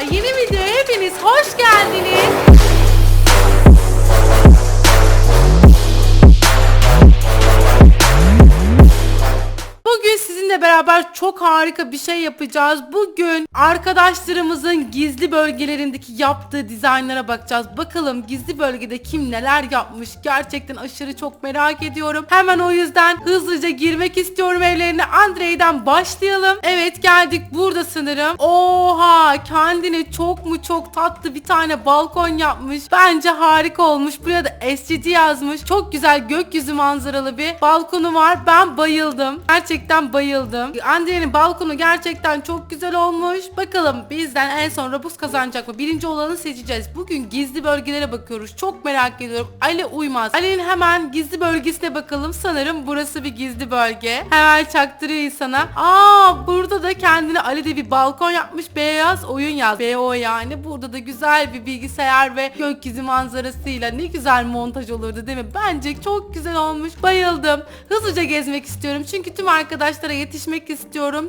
Yeni videoya hepiniz hoş geldiniz. Beraber çok harika bir şey yapacağız. Bugün arkadaşlarımızın gizli bölgelerindeki yaptığı dizaynlara bakacağız. Bakalım gizli bölgede kim neler yapmış. Gerçekten aşırı çok merak ediyorum. Hemen o yüzden hızlıca girmek istiyorum evlerine. Andrei'den başlayalım. Evet geldik burada sanırım. Oha kendine çok mu çok tatlı bir tane balkon yapmış. Bence harika olmuş. Buraya da SCD yazmış. Çok güzel gökyüzü manzaralı bir balkonu var. Ben bayıldım. Gerçekten bayıldım. Andrea'nın balkonu gerçekten çok güzel olmuş. Bakalım bizden en son Robux kazanacak mı? Birinci olanı seçeceğiz. Bugün gizli bölgelere bakıyoruz. Çok merak ediyorum. Ali Uymaz. Ali'nin hemen gizli bölgesine bakalım. Sanırım burası bir gizli bölge. Hemen çaktırıyor insana. Aa burada da kendine Ali de bir balkon yapmış. Beyaz oyun yaz. BO yani. Burada da güzel bir bilgisayar ve gökyüzü manzarasıyla ne güzel montaj olurdu değil mi? Bence çok güzel olmuş. Bayıldım. Hızlıca gezmek istiyorum. Çünkü tüm arkadaşlara yetişmek istiyorum.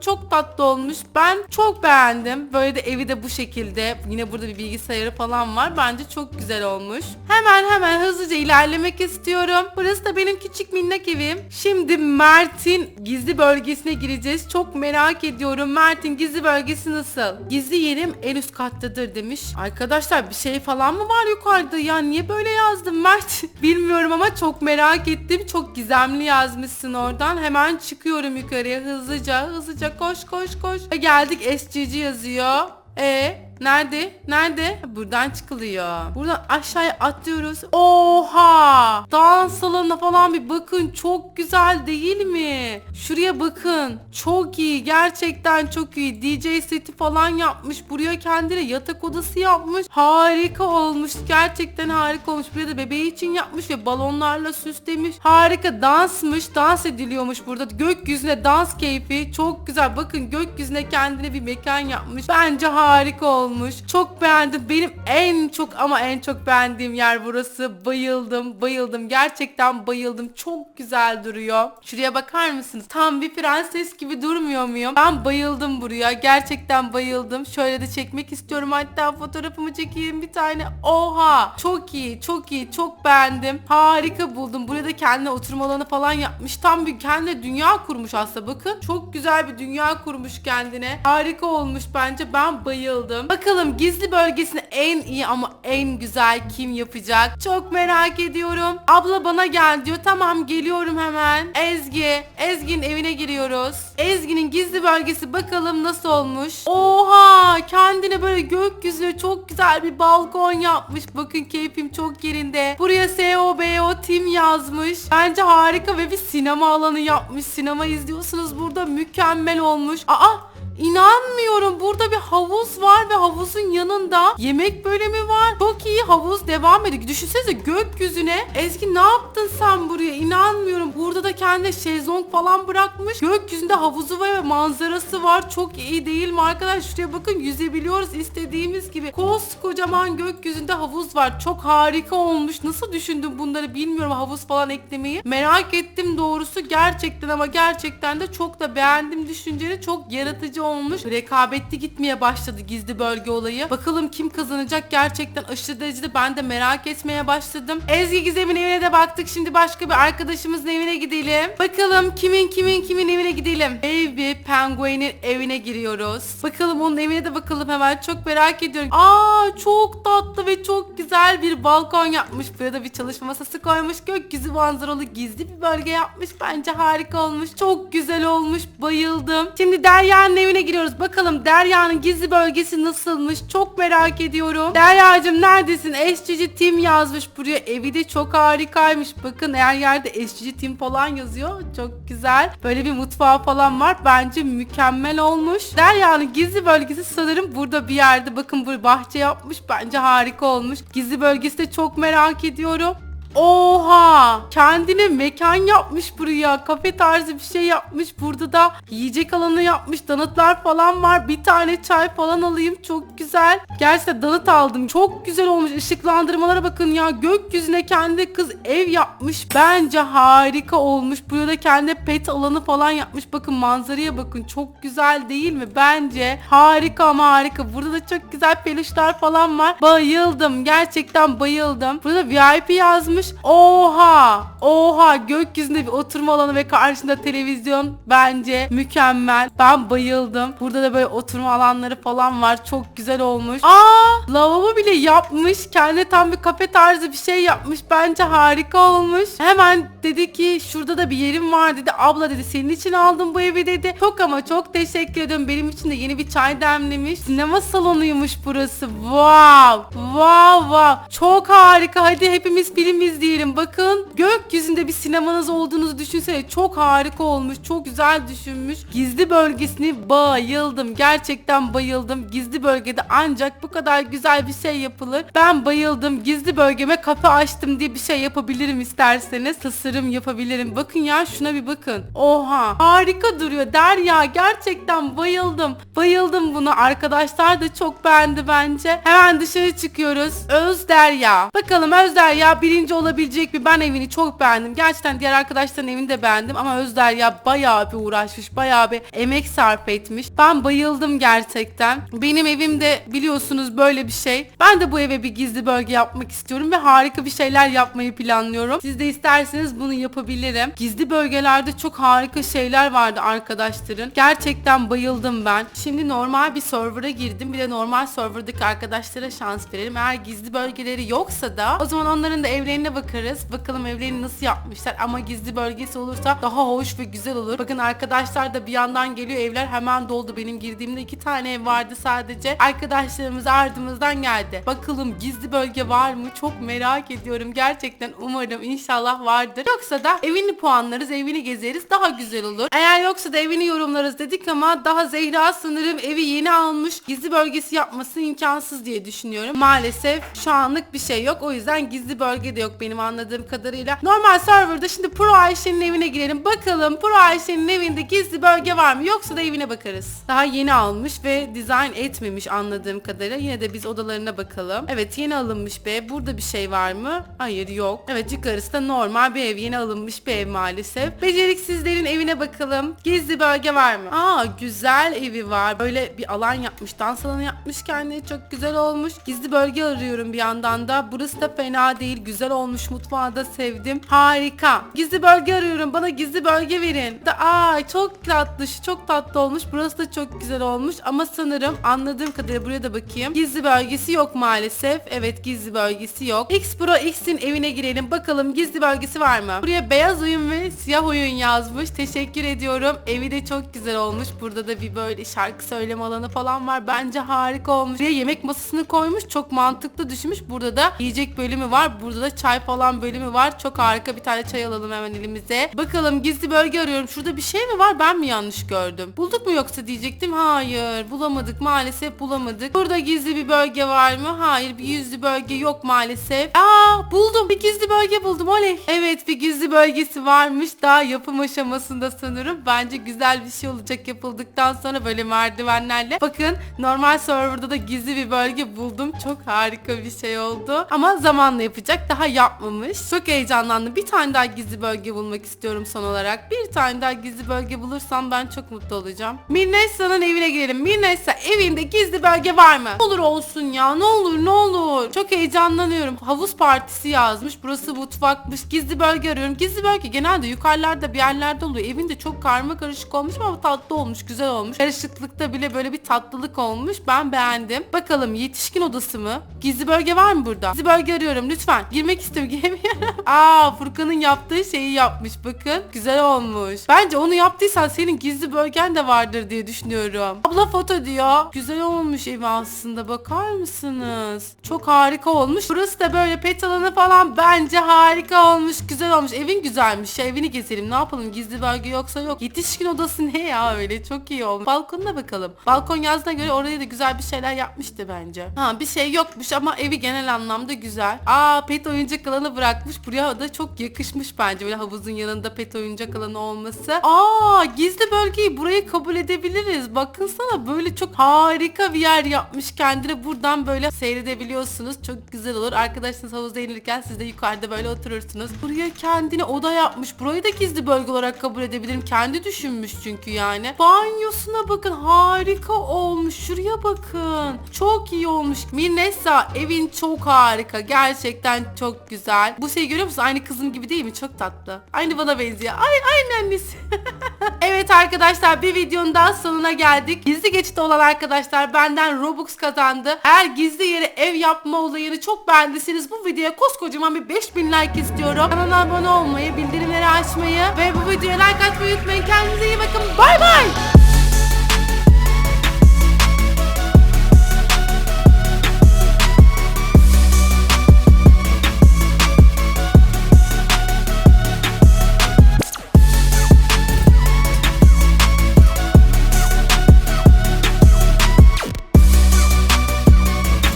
Çok tatlı olmuş. Ben çok beğendim. Böyle de evi de bu şekilde. Yine burada bir bilgisayarı falan var. Bence çok güzel olmuş. Hemen hemen hızlıca ilerlemek istiyorum. Burası da benim küçük minnak evim. Şimdi Mert'in gizli bölgesine gireceğiz. Çok merak ediyorum. Mert'in gizli bölgesi nasıl? Gizli yerim en üst kattadır demiş. Arkadaşlar bir şey falan mı var yukarıda ya? Niye böyle yazdım Mert? Bilmiyorum ama çok merak ettim. Çok gizemli yazmışsın oradan. Hemen çıkıyorum yukarıya hızlıca. Hızlıca koş koş koş. Ve geldik SCG yazıyor. E nerede? Nerede? Buradan çıkılıyor. Buradan aşağıya atlıyoruz. Oha! Dans salonuna falan bir bakın. Çok güzel değil mi? Şuraya bakın. Çok iyi. Gerçekten çok iyi. DJ seti falan yapmış. Buraya kendine yatak odası yapmış. Harika olmuş. Gerçekten harika olmuş. Buraya da bebeği için yapmış ve balonlarla süslemiş. Harika dansmış. Dans ediliyormuş burada. Gökyüzüne dans keyfi. Çok güzel. Bakın gökyüzüne kendine bir mekan yapmış. Bence harika olmuş. Çok beğendim. Benim en çok ama en çok beğendiğim yer burası. Bayıldım. Bayıldım. Gerçekten bayıldım. Çok güzel duruyor. Şuraya bakar mısınız? Tam bir prenses gibi durmuyor muyum? Ben bayıldım buraya. Gerçekten bayıldım. Şöyle de çekmek istiyorum. Hatta fotoğrafımı çekeyim bir tane. Oha! Çok iyi. Çok iyi. Çok beğendim. Harika buldum. Buraya da kendine oturma alanı falan yapmış. Tam bir kendine dünya kurmuş aslında. Bakın. Çok güzel bir dünya kurmuş kendine. Harika olmuş bence. Ben bayıldım. Bakalım gizli bölgesini en iyi ama en güzel kim yapacak? Çok merak ediyorum. Abla bana gel diyor. Tamam geliyorum hemen. Ezgi. Ezgi'nin evine giriyoruz. Ezgi'nin gizli bölgesi bakalım nasıl olmuş. Oha! Kendine böyle gökyüzü çok güzel bir balkon yapmış. Bakın keyfim çok yerinde. Buraya SOBO Team yazmış. Bence harika ve bir sinema alanı yapmış. Sinema izliyorsunuz burada mükemmel olmuş. Aa! İnanmıyorum. Burada bir havuz var ve havuzun yanında yemek bölümü var. Çok iyi havuz devam ediyor. Düşünsenize gökyüzüne. Ezgi ne yaptın sen buraya? İnanmıyorum. Burada da kendi şezlong falan bırakmış. Gökyüzünde havuzu ve manzarası var. Çok iyi değil mi arkadaşlar? Şuraya bakın yüzebiliyoruz istediğimiz gibi. Koskocaman gökyüzünde havuz var. Çok harika olmuş. Nasıl düşündüm bunları bilmiyorum havuz falan eklemeyi. Merak ettim doğrusu gerçekten ama gerçekten de çok da beğendim düşünceni. Çok yaratıcı olmuş. Rekabetli gitmeye başladı gizli bölge olayı. Bakalım kim kazanacak gerçekten aşırı derecede ben de merak etmeye başladım. Ezgi Gizem'in evine de baktık. Şimdi başka bir arkadaşımızın evine gidelim. Bakalım kimin kimin kimin evine gidelim. Baby Penguin'in evine giriyoruz. Bakalım onun evine de bakalım hemen. Çok merak ediyorum. Aa çok tatlı ve çok güzel bir balkon yapmış. Buraya da bir çalışma masası koymuş. Gökyüzü manzaralı gizli bir bölge yapmış. Bence harika olmuş. Çok güzel olmuş. Bayıldım. Şimdi Derya'nın evine giriyoruz. Bakalım Derya'nın gizli bölgesi nasılmış? Çok merak ediyorum. Derya'cığım neredesin? SCG Team yazmış buraya. Evi de çok harikaymış. Bakın her yerde SCG Team falan yazıyor. Çok güzel. Böyle bir mutfağı falan var. Bence mükemmel olmuş. Derya'nın gizli bölgesi sanırım burada bir yerde. Bakın bu bahçe yapmış. Bence harika olmuş. Gizli bölgesi de çok merak ediyorum. Oha! Kendine mekan yapmış buraya. Kafe tarzı bir şey yapmış. Burada da yiyecek alanı yapmış. Donutlar falan var. Bir tane çay falan alayım. Çok güzel. Gerçekten donut aldım. Çok güzel olmuş. Işıklandırmalara bakın ya. Gökyüzüne kendi kız ev yapmış. Bence harika olmuş. Buraya da kendi pet alanı falan yapmış. Bakın manzaraya bakın. Çok güzel değil mi? Bence harika ama harika. Burada da çok güzel peluşlar falan var. Bayıldım. Gerçekten bayıldım. Burada VIP yazmış. Oha! Oha! Gökyüzünde bir oturma alanı ve karşında televizyon. Bence mükemmel. Ben bayıldım. Burada da böyle oturma alanları falan var. Çok güzel olmuş. Aa! Lavabo bile yapmış. Kendi tam bir kafe tarzı bir şey yapmış. Bence harika olmuş. Hemen dedi ki şurada da bir yerim var dedi. Abla dedi senin için aldım bu evi dedi. Çok ama çok teşekkür ediyorum. Benim için de yeni bir çay demlemiş. Sinema salonuymuş burası. Wow! Wow wow! Çok harika. Hadi hepimiz film izleyelim. Bakın gökyüzünde bir sinemanız olduğunuzu düşünsene. Çok harika olmuş. Çok güzel düşünmüş. Gizli bölgesini bayıldım. Gerçekten bayıldım. Gizli bölgede ancak bu kadar güzel bir şey yapılır. Ben bayıldım. Gizli bölgeme kafe açtım diye bir şey yapabilirim isterseniz. Tasarım yapabilirim. Bakın ya şuna bir bakın. Oha harika duruyor Derya. Gerçekten bayıldım. Bayıldım buna. Arkadaşlar da çok beğendi bence. Hemen dışarı çıkıyoruz. Öz Derya. Bakalım Öz Derya birinci olabilecek mi? Ben evini çok beğendim. Gerçekten diğer arkadaşların evini de beğendim ama Öz Derya bayağı bir uğraşmış. Bayağı bir emek sarf etmiş. Ben bayıldım gerçekten. Benim evimde biliyorsunuz böyle bir şey. Ben de bu eve bir gizli bölge yapmak istiyorum ve harika bir şeyler yapmayı planlıyorum. Siz de isterseniz bunu yapabilirim. Gizli bölgelerde çok harika şeyler vardı arkadaşların. Gerçekten bayıldım ben. Şimdi normal bir server'a girdim. Bir de normal server'daki arkadaşlara şans verelim. Eğer gizli bölgeleri yoksa da o zaman onların da evlerine bakarız. Bakalım evlerini nasıl yapmışlar ama gizli bölgesi olursa daha hoş ve güzel olur. Bakın arkadaşlar da bir yandan geliyor evler hemen doldu. Benim girdiğimde iki tane ev vardı sadece. Arkadaşlarımız ardımızdan geldi. Bakalım gizli bölge var mı? Çok merak ediyorum. Gerçekten umarım inşallah vardır. Yoksa da evini puanlarız, evini gezeriz. Daha güzel olur. Eğer yoksa da evini yorumlarız dedik ama daha Zehra sanırım evi yeni almış. Gizli bölgesi yapması imkansız diye düşünüyorum. Maalesef şu anlık bir şey yok. O yüzden gizli bölge de yok benim anladığım kadarıyla. Normal serverda şimdi Pro Ayşe'nin evine girelim. Bakalım Pro Ayşe'nin evinde gizli bölge var mı? Yoksa da evine bakarız. Daha yeni almış ve dizayn etmemiş anladığım kadarıyla. Yine de biz odalarına bakalım. Evet yeni alınmış be. Burada bir şey var mı? Hayır yok. Evet yukarısı da normal bir ev. Yeni alınmış bir ev maalesef. Beceriksizlerin evine bakalım. Gizli bölge var mı? Aa güzel evi var. Böyle bir alan yapmış. Dans alanı yapmış kendine. Çok güzel olmuş. Gizli bölge arıyorum bir yandan da. Burası da fena değil. Güzel olmuş. Mutfağı da sevdim. Harika. Gizli bölge arıyorum. Bana gizli bölge verin. Da, aa çok tatlı. Çok tatlı olmuş. Burası da çok güzel olmuş. Ama sanırım anladığım kadarıyla buraya da bakayım. Gizli bölgesi yok maalesef. Evet gizli bölgesi yok. X Pro X'in evine girelim. Bakalım gizli bölgesi var mı? Buraya beyaz oyun ve siyah oyun yazmış. Teşekkür ediyorum. Evi de çok güzel olmuş. Burada da bir böyle şarkı söyleme alanı falan var. Bence harika olmuş. Buraya yemek masasını koymuş. Çok mantıklı düşünmüş. Burada da yiyecek bölümü var. Burada da çay falan bölümü var. Çok harika bir tane çay alalım hemen elimize. Bakalım gizli bölge arıyorum. Şurada bir şey mi var? Ben mi yanlış gördüm? Bulduk mu yoksa diyecektim. Hayır. Bulamadık. Maalesef bulamadık. Burada gizli bir bölge var mı? Hayır. Bir gizli bölge yok maalesef. Aa buldum. Bir gizli bölge buldum. Oley. Evet bir gizli bölgesi varmış. Daha yapım aşamasında sanırım. Bence güzel bir şey olacak yapıldıktan sonra böyle merdivenlerle. Bakın normal serverda da gizli bir bölge buldum. Çok harika bir şey oldu. Ama zamanla yapacak. Daha yapmamış. Çok heyecanlandım. Bir tane daha gizli bölge bulmak istiyorum son olarak. Bir tane daha gizli bölge bulursam ben çok mutlu olacağım. Mirnesa'nın evine girelim. Mirnesa evinde gizli bölge var mı? Olur olsun ya. Ne olur ne olur. Çok heyecanlanıyorum. Havuz partisi yazmış. Burası mutfakmış. Gizli bölge arıyorum. Gizli bölge genelde yukarılarda bir yerlerde oluyor. Evinde çok karma karışık olmuş ama tatlı olmuş. Güzel olmuş. Karışıklıkta bile böyle bir tatlılık olmuş. Ben beğendim. Bakalım yetişkin odası mı? Gizli bölge var mı burada? Gizli bölge arıyorum lütfen. Girmek istiyorum giremiyorum. Aa Furkan'ın yaptığı şeyi yapmış bakın. Güzel olmuş. Bence onu yaptıysan senin gizli bölgen de vardır diye düşünüyorum. Abla foto diyor. Güzel olmuş evi aslında bakar mısınız? Çok harika olmuş. Burası da böyle pet alanı falan bence harika olmuş. Güzel olmuş. Evin güzelmiş. Ya, evini gezelim. Ne yapalım? Gizli bölge yoksa yok. Yetişkin odası ne ya öyle? Çok iyi olmuş. Balkonuna bakalım. Balkon yazdığına göre oraya da güzel bir şeyler yapmıştı bence. Ha bir şey yokmuş ama evi genel anlamda güzel. Aa pet oyuncak alanı bırakmış. Buraya da çok yakışmış bence. Böyle havuzun yanında pet oyuncak alanı olması. Aa gizli bölgeyi burayı kabul edebiliriz. Bakın sana böyle çok harika bir yer yapmış kendine. Buradan böyle seyredebiliyorsunuz. Çok güzel olur. Arkadaşlarınız havuzda inirken siz de yukarıda böyle oturursunuz. Buraya kendine oda yapmış. Burayı da gizli bölge olarak kabul edebilirim. Kendi düşünmüş çünkü yani. Banyosuna bakın harika olmuş. Şuraya bakın. Çok iyi olmuş. Minesa evin çok harika. Gerçekten çok güzel. Bu şeyi görüyor musun? Aynı kızım gibi değil mi? Çok tatlı. Aynı bana benziyor. Ay aynı annesi. evet arkadaşlar bir videonun daha sonuna geldik. Gizli geçit olan arkadaşlar benden Robux kazandı. Eğer gizli yere ev yapma olayını çok beğendiyseniz bu videoya koskocaman bir 5000 like istiyorum. Kanala abone olmayı, bildirimleri açmayı ve bu videoya like atmayı unutmayın. Kendinize iyi bakın. Bay bay.